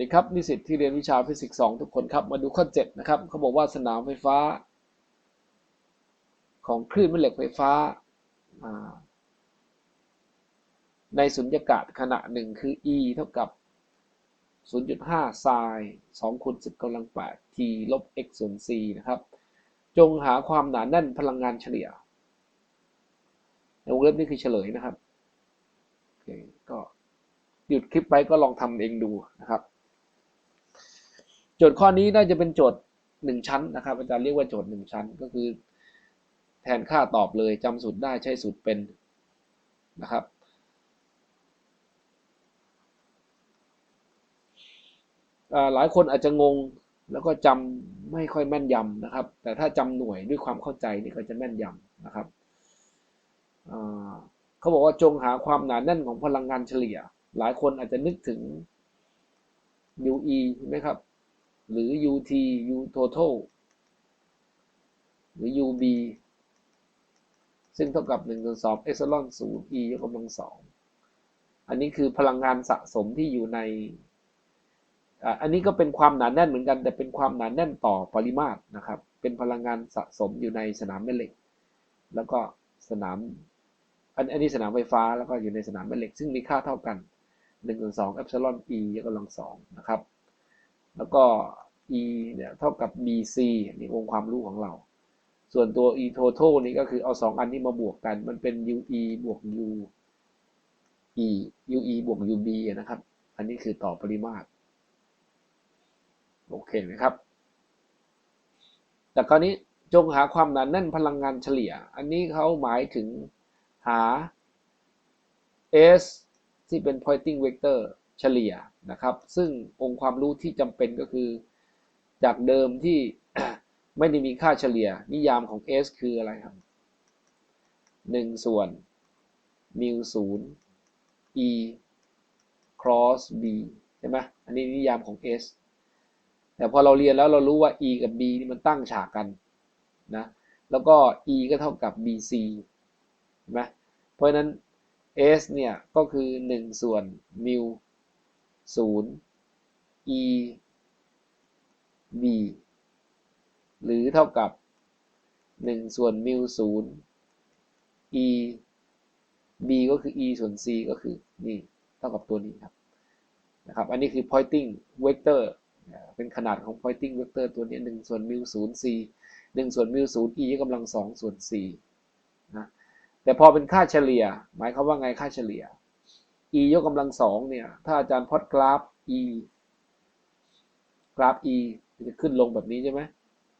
ดีครับนิสิตที่เรียนวิชาฟิสิกส์สทุกคนครับ มาดูข้อ 7 นะครับ เขาบอกว่าสนามไฟฟ้า ของคลื่นแม่เหล็กไฟฟ้า ในสุญญากาศขณะหนึ่งคือ e เท่ากับ 0.5ไซน์2คูณ10กำลัง8 t ลบ x ส่วน c นะครับ จงหาความหนาแน่นพลังงานเฉลี่ยในวงเล็บนี่คือเฉลยนะครับ โอเค ก็หยุดคลิปไปก็ลองทำเองดูนะครับ โจทย์ข้อนี้น่าจะเป็นโจทย์หนึ่งชั้นนะครับ อาจารย์เรียกว่าโจทย์หนึ่งชั้นก็คือ แทนค่าตอบเลยจำสูตรได้ใช้สูตรเป็นนะครับหลายคนอาจจะงงแล้วก็จำไม่ค่อยแม่นยำนะครับ แต่ถ้าจำหน่วยด้วยความเข้าใจนี่ก็จะแม่นยำนะครับเขาบอกว่าจงหาความหนาแน่นของพลังงานเฉลี่ย หลายคนอาจจะนึกถึง UE ใช่ไหมครับ หรือ ut u total หรือ ub ซึ่งเท่ากับ1ส่วน2 epsilon 0 e ยกกำลังสองอันนี้คือพลังงานสะสมที่อยู่ใน อันนี้ก็เป็นความหนาแน่นเหมือนกัน แต่เป็นความหนาแน่นต่อปริมาตรนะครับ เป็นพลังงานสะสมอยู่ในสนามแม่เหล็ก แล้วก็สนาม อันนี้สนามไฟฟ้าแล้วก็อยู่ในสนามแม่เหล็ก ซึ่งมีค่าเท่ากัน1ส่วน2 epsilon e ยกกำลังสองนะครับ แล้วก็ e เนี่ยเท่ากับ bc นี่องค์ความรู้ของเรา ส่วนตัว e total นี่ก็คือเอาสองอันนี้มาบวกกัน มันเป็น ue บวก u e ue บวก ub นะครับ อันนี้คือต่อปริมาตร โอเคไหมครับ แต่คราวนี้จงหาความหนาแน่นพลังงานเฉลี่ย อันนี้เขาหมายถึงหา s ที่เป็น pointing vector เฉลี่ยนะครับ ซึ่งองค์ความรู้ที่จำเป็นก็คือ จากเดิมที่ไม่ได้มีค่าเฉลี่ย นิยามของ S คืออะไรครับ 1 ส่วนมิวศูนย์ e cross b ใช่ไหมอันนี้นิยามของ S แต่พอเราเรียนแล้วเรารู้ว่า e กับ b นี่มันตั้งฉากกันนะแล้วก็ e ก็เท่ากับ bc ใช่ไหมเพราะฉะนั้น s เนี่ยก็คือ 1 ส่วนมิว 0 e b หรือเท่ากับ 1 ส่วนมิว0 e b ก็คือ e ส่วน c ก็คือ นี่ เท่ากับตัวนี้ครับ นะครับ อันนี้คือ pointing vector เป็นขนาดของ pointing vector ตัวนี้ 1 ส่วนมิว0 c 1 ส่วนมิว0 e กำลัง 2 ส่วน c นะ แต่พอเป็นค่าเฉลี่ย หมายความว่าไงค่าเฉลี่ย e ยกกำลังสองเนี่ย ถ้าอาจารย์พอดกราฟ e กราฟ e จะขึ้นลงแบบนี้ใช่ไหม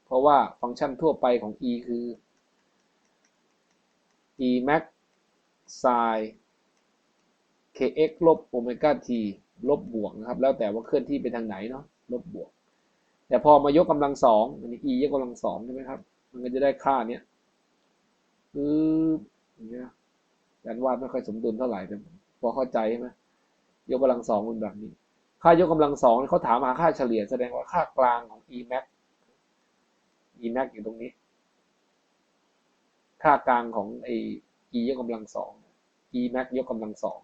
เพราะว่าฟังก์ชันทั่วไปของ e คือ e max sin kx ลบโอเมก้า t ลบบวกนะครับ แล้วแต่ว่าเคลื่อนที่ไปทางไหนเนาะ ลบบวก แต่พอมายกกำลังสองอันนี้ e ยกกำลังสองใช่ไหมครับ มันก็จะได้ค่าเนี้ยคืออย่างเงี้ยการวาดไม่ค่อยสมดุลเท่าไหร่แต่ พอเข้าใจใช่ไหมยกกำลังสองมันแบบนี้ ค่ายกกำลังสองเขาถามหาค่าเฉลี่ยแสดงว่าค่ากลางของ e max e max อยู่ตรงนี้ ค่ากลางของไอ e ยกกำลังสอง e max ยกกำลังสอง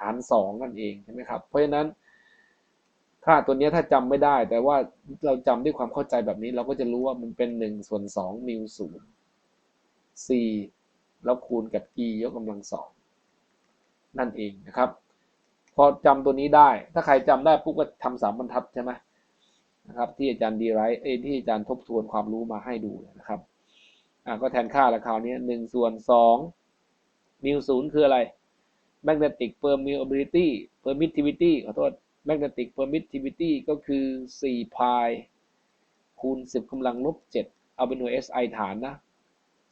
หารสองนั่นเองใช่ไหมครับ เพราะฉะนั้นค่าตัวนี้ถ้าจำไม่ได้ แต่ว่าเราจำด้วยความเข้าใจแบบนี้ เราก็จะรู้ว่ามันเป็นหนึ่งส่วนสองมิวศูนย์ c แล้วคูณกับ e ยกกำลังสอง นั่นเองนะครับ พอจำตัวนี้ได้ ถ้าใครจำได้ปุ๊บก็ทำสามบรรทัดใช่ไหมนะครับ ที่อาจารย์ดีไรท์ที่อาจารย์ทบทวนความรู้มาให้ดูนะครับอ่าก็แทนค่าละคราวนี้หนึ่งส่วนสองมิวศูนย์คืออะไร magnetic permeability permittivity ขอโทษ magnetic permittivity ก็คือ4 pi คูณ 10กำลังลบ 7 เอาเป็นหน่วย SI ฐานนะ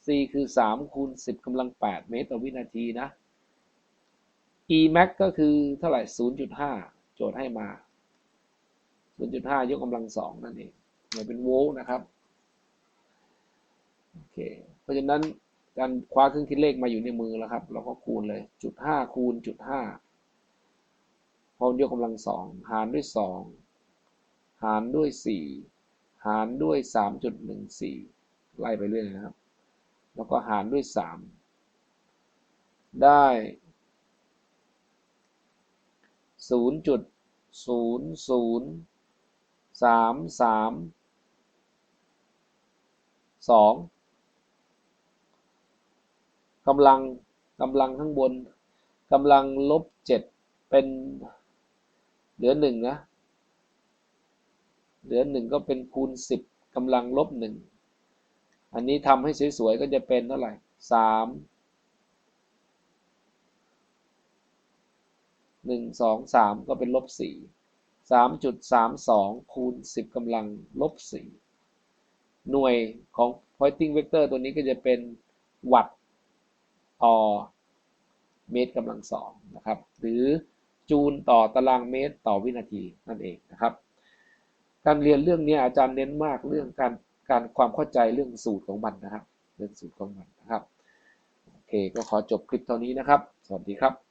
c คือ 3 คูณ 10กำลัง 8 เมตรต่อวินาทีนะ e max ก็คือเท่าไหร่ 0.5 โจทย์ให้มา 0.5 ยกกำลังสองนั่นเองหน่วยเป็นโวลต์นะครับ โอเค เพราะฉะนั้นการคว้าเครื่องคิดเลขมาอยู่ในมือแล้วครับ เราก็คูณเลย จุดห้าคูณจุดห้าพอยกกำลังสองหารด้วยสองหารด้วยสี่หารด้วยสามจุดหนึ่งสี่ไล่ไปเรื่อยนะครับ แล้วก็หารด้วยสามได้ ศูนย์จุดศูนย์ศูนย์สามสามสองกำลังกำลังข้างบนกำลังลบเจ็ดเป็นเหลือหนึ่งนะ เหลือหนึ่งก็เป็นคูณสิบกำลังลบหนึ่งอันนี้ทำให้สวยๆก็จะเป็นเท่าไหร่สาม หนึ่งสองสามก็เป็นลบสี่สามจุดสามสองคูณสิบกำลังลบสี่หน่วยของ pointing vector ตัวนี้ก็จะเป็นวัตต์ต่อเมตรกำลังสองนะครับ หรือจูลต่อตารางเมตรต่อวินาทีนั่นเองนะครับ การเรียนเรื่องนี้อาจารย์เน้นมากเรื่องการการความเข้าใจเรื่องสูตรของมันนะครับ เรื่องสูตรของมันนะครับ โอเค ก็ขอจบคลิปเท่านี้นะครับ สวัสดีครับ